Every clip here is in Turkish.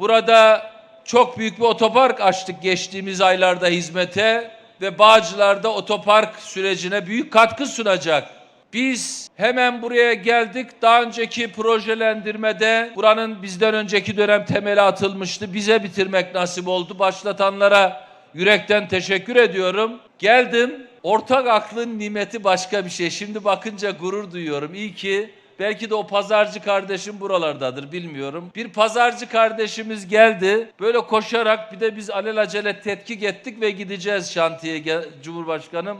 Burada çok büyük bir otopark açtık geçtiğimiz aylarda hizmete ve Bağcılar'da otopark sürecine büyük katkı sunacak. Biz hemen buraya geldik. Daha önceki projelendirmede buranın bizden önceki dönem temeli atılmıştı. Bize bitirmek nasip oldu. Başlatanlara yürekten teşekkür ediyorum. Geldim. Ortak aklın nimeti başka bir şey. Şimdi bakınca gurur duyuyorum. İyi ki Belki de o pazarcı kardeşim buralardadır bilmiyorum. Bir pazarcı kardeşimiz geldi. Böyle koşarak bir de biz alelacele tetkik ettik ve gideceğiz şantiyeye gel- Cumhurbaşkanım.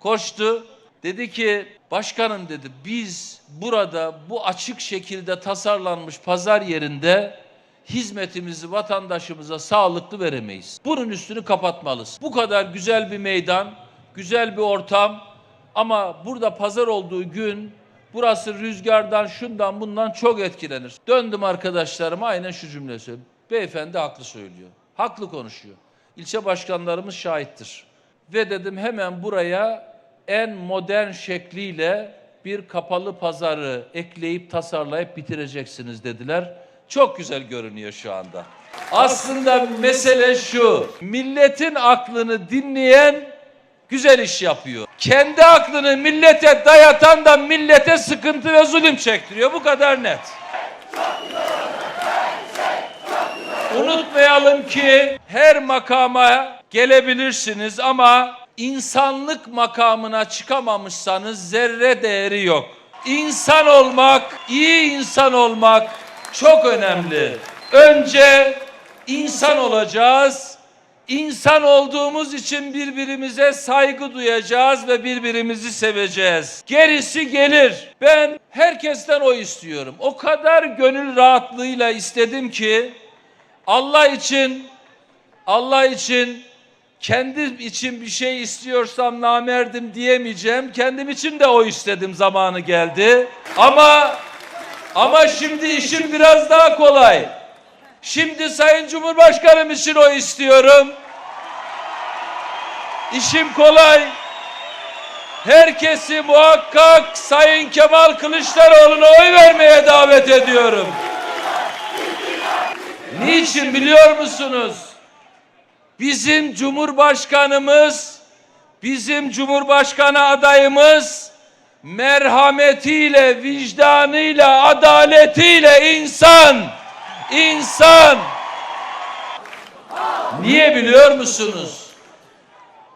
Koştu. Dedi ki başkanım dedi biz burada bu açık şekilde tasarlanmış pazar yerinde hizmetimizi vatandaşımıza sağlıklı veremeyiz. Bunun üstünü kapatmalıyız. Bu kadar güzel bir meydan, güzel bir ortam ama burada pazar olduğu gün burası rüzgardan şundan bundan çok etkilenir. Döndüm arkadaşlarıma aynen şu cümle söyledim. Beyefendi haklı söylüyor. Haklı konuşuyor. İlçe başkanlarımız şahittir. Ve dedim hemen buraya en modern şekliyle bir kapalı pazarı ekleyip tasarlayıp bitireceksiniz dediler. Çok güzel görünüyor şu anda. Aslında mesele şu. Milletin aklını dinleyen güzel iş yapıyor. Kendi aklını millete dayatan da millete sıkıntı ve zulüm çektiriyor. Bu kadar net. Unutmayalım ki her makama gelebilirsiniz ama insanlık makamına çıkamamışsanız zerre değeri yok. İnsan olmak, iyi insan olmak çok önemli. Önce insan olacağız. İnsan olduğumuz için birbirimize saygı duyacağız ve birbirimizi seveceğiz. Gerisi gelir. Ben herkesten o istiyorum. O kadar gönül rahatlığıyla istedim ki Allah için Allah için kendim için bir şey istiyorsam namerdim diyemeyeceğim. Kendim için de o istedim zamanı geldi. Ama ama şimdi işim biraz daha kolay. Şimdi Sayın Cumhurbaşkanım için o istiyorum. İşim kolay. Herkesi muhakkak Sayın Kemal Kılıçdaroğlu'na oy vermeye davet ediyorum. Niçin biliyor musunuz? Bizim Cumhurbaşkanımız, bizim Cumhurbaşkanı adayımız merhametiyle, vicdanıyla, adaletiyle insan, insan. Niye biliyor musunuz?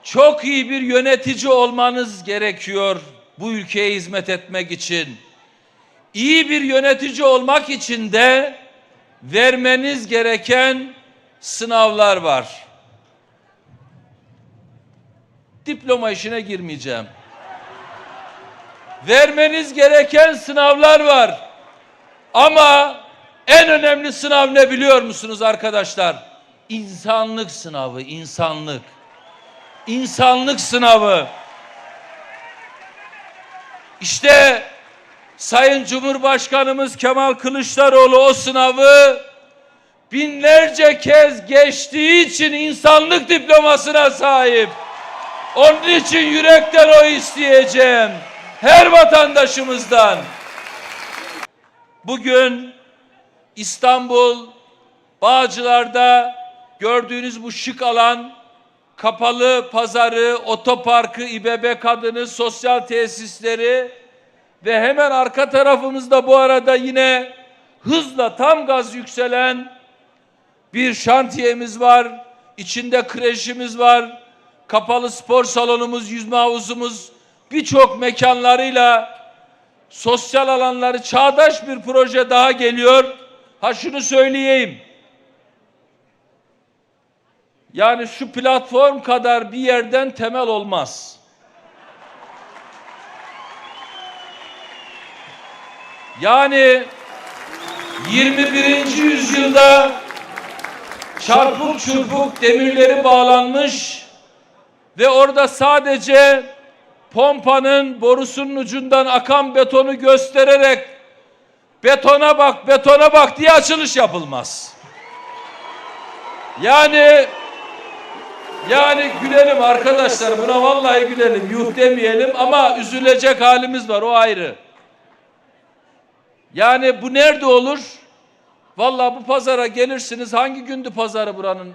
Çok iyi bir yönetici olmanız gerekiyor bu ülkeye hizmet etmek için. İyi bir yönetici olmak için de vermeniz gereken sınavlar var. Diploma işine girmeyeceğim. Vermeniz gereken sınavlar var. Ama en önemli sınav ne biliyor musunuz arkadaşlar? İnsanlık sınavı, insanlık. İnsanlık sınavı. İşte Sayın Cumhurbaşkanımız Kemal Kılıçdaroğlu o sınavı binlerce kez geçtiği için insanlık diplomasına sahip. Onun için yürekten o isteyeceğim. Her vatandaşımızdan. Bugün İstanbul Bağcılar'da gördüğünüz bu şık alan kapalı pazarı, otoparkı, İBB kadını, sosyal tesisleri ve hemen arka tarafımızda bu arada yine hızla tam gaz yükselen bir şantiyemiz var. İçinde kreşimiz var. Kapalı spor salonumuz, yüzme havuzumuz, birçok mekanlarıyla sosyal alanları çağdaş bir proje daha geliyor. Ha şunu söyleyeyim. Yani şu platform kadar bir yerden temel olmaz. Yani 21. yüzyılda çarpık çırpık demirleri bağlanmış ve orada sadece pompanın borusunun ucundan akan betonu göstererek betona bak betona bak diye açılış yapılmaz. Yani yani gülelim arkadaşlar buna vallahi gülelim yuh demeyelim ama üzülecek halimiz var o ayrı. Yani bu nerede olur? Vallahi bu pazara gelirsiniz. Hangi gündü pazarı buranın?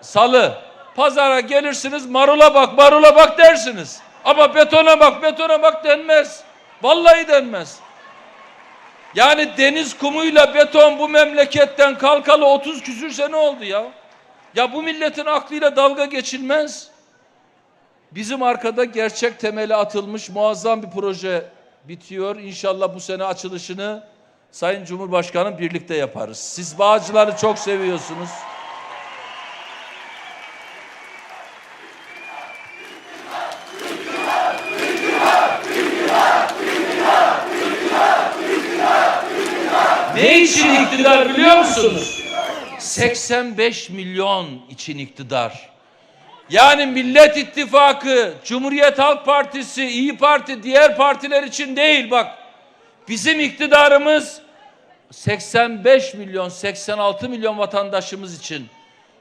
Salı. Pazara gelirsiniz marula bak marula bak dersiniz. Ama betona bak betona bak denmez. Vallahi denmez. Yani deniz kumuyla beton bu memleketten kalkalı 30 küsür sene oldu ya. Ya bu milletin aklıyla dalga geçilmez. Bizim arkada gerçek temeli atılmış muazzam bir proje bitiyor. İnşallah bu sene açılışını Sayın Cumhurbaşkanım birlikte yaparız. Siz Bağcılar'ı çok seviyorsunuz. Ne için iktidar biliyor musunuz? 85 milyon için iktidar. Yani Millet İttifakı, Cumhuriyet Halk Partisi, İyi Parti, diğer partiler için değil bak. Bizim iktidarımız 85 milyon, 86 milyon vatandaşımız için.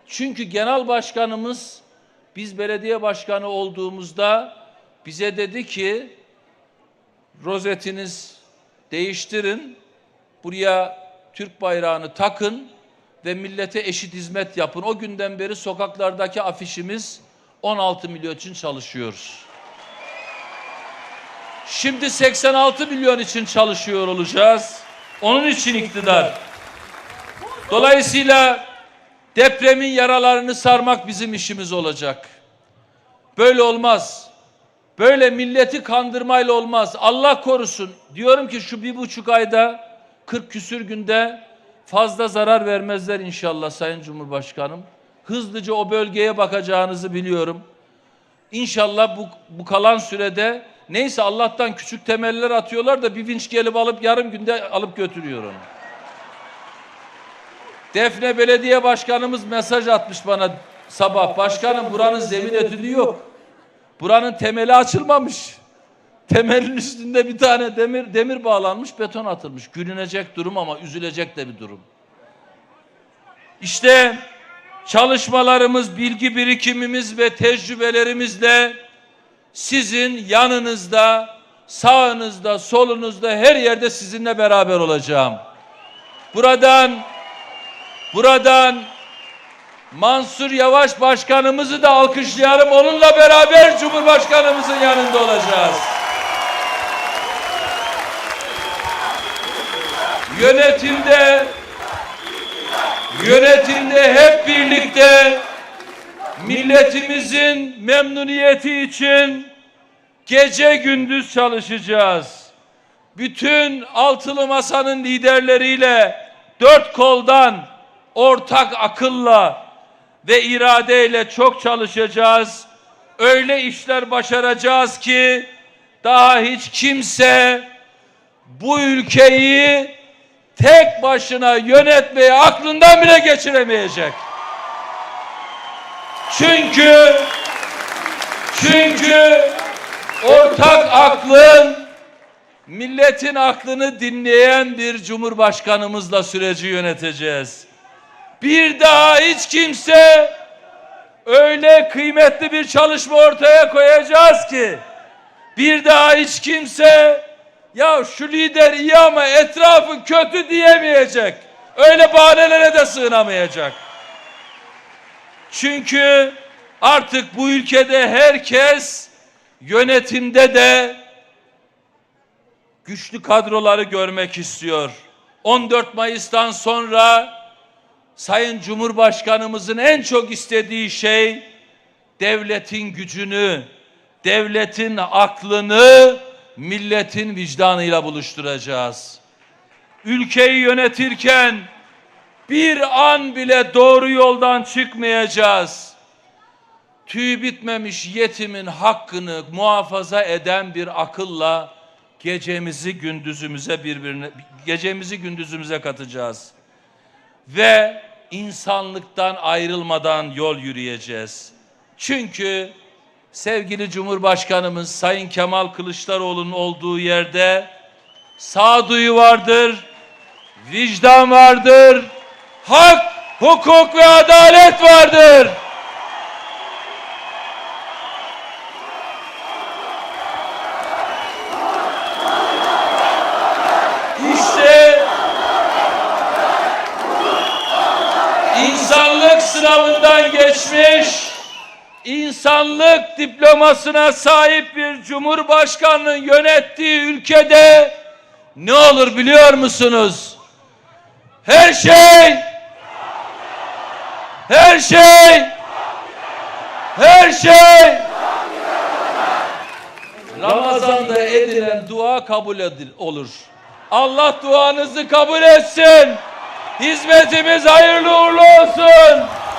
Çünkü genel başkanımız biz belediye başkanı olduğumuzda bize dedi ki rozetiniz değiştirin. Buraya Türk bayrağını takın ve millete eşit hizmet yapın. O günden beri sokaklardaki afişimiz 16 milyon için çalışıyoruz. Şimdi 86 milyon için çalışıyor olacağız. Onun için iktidar. Dolayısıyla depremin yaralarını sarmak bizim işimiz olacak. Böyle olmaz. Böyle milleti kandırmayla olmaz. Allah korusun. Diyorum ki şu bir buçuk ayda 40 küsür günde fazla zarar vermezler inşallah Sayın Cumhurbaşkanım. Hızlıca o bölgeye bakacağınızı biliyorum. İnşallah bu, bu kalan sürede neyse Allah'tan küçük temeller atıyorlar da bir vinç gelip alıp yarım günde alıp götürüyor onu. Defne Belediye Başkanımız mesaj atmış bana sabah. Başkanım buranın zemin etüdü yok. Buranın temeli açılmamış. Temelin üstünde bir tane demir demir bağlanmış, beton atılmış. Gülünecek durum ama üzülecek de bir durum. İşte çalışmalarımız, bilgi birikimimiz ve tecrübelerimizle sizin yanınızda, sağınızda, solunuzda her yerde sizinle beraber olacağım. Buradan buradan Mansur Yavaş Başkanımızı da alkışlayalım. Onunla beraber Cumhurbaşkanımızın yanında olacağız. Yönetimde yönetimde hep birlikte milletimizin memnuniyeti için gece gündüz çalışacağız. Bütün altılı masanın liderleriyle dört koldan ortak akılla ve iradeyle çok çalışacağız. Öyle işler başaracağız ki daha hiç kimse bu ülkeyi tek başına yönetmeyi aklından bile geçiremeyecek. Çünkü çünkü ortak aklın milletin aklını dinleyen bir cumhurbaşkanımızla süreci yöneteceğiz. Bir daha hiç kimse öyle kıymetli bir çalışma ortaya koyacağız ki bir daha hiç kimse ya şu lider iyi ama etrafı kötü diyemeyecek. Öyle bahanelere de sığınamayacak. Çünkü artık bu ülkede herkes yönetimde de güçlü kadroları görmek istiyor. 14 Mayıs'tan sonra Sayın Cumhurbaşkanımızın en çok istediği şey devletin gücünü, devletin aklını milletin vicdanıyla buluşturacağız. Ülkeyi yönetirken bir an bile doğru yoldan çıkmayacağız. Tüy bitmemiş yetimin hakkını muhafaza eden bir akılla gecemizi gündüzümüze birbirine gecemizi gündüzümüze katacağız. Ve insanlıktan ayrılmadan yol yürüyeceğiz. Çünkü sevgili Cumhurbaşkanımız Sayın Kemal Kılıçdaroğlu'nun olduğu yerde sağduyu vardır, vicdan vardır, hak, hukuk ve adalet vardır. İşte insanlık sınavından geçmiş, insanlık diplomasına sahip bir cumhurbaşkanının yönettiği ülkede ne olur biliyor musunuz? Her şey her şey her şey Ramazan'da edilen dua kabul edil, olur. Allah duanızı kabul etsin. Hizmetimiz hayırlı uğurlu olsun.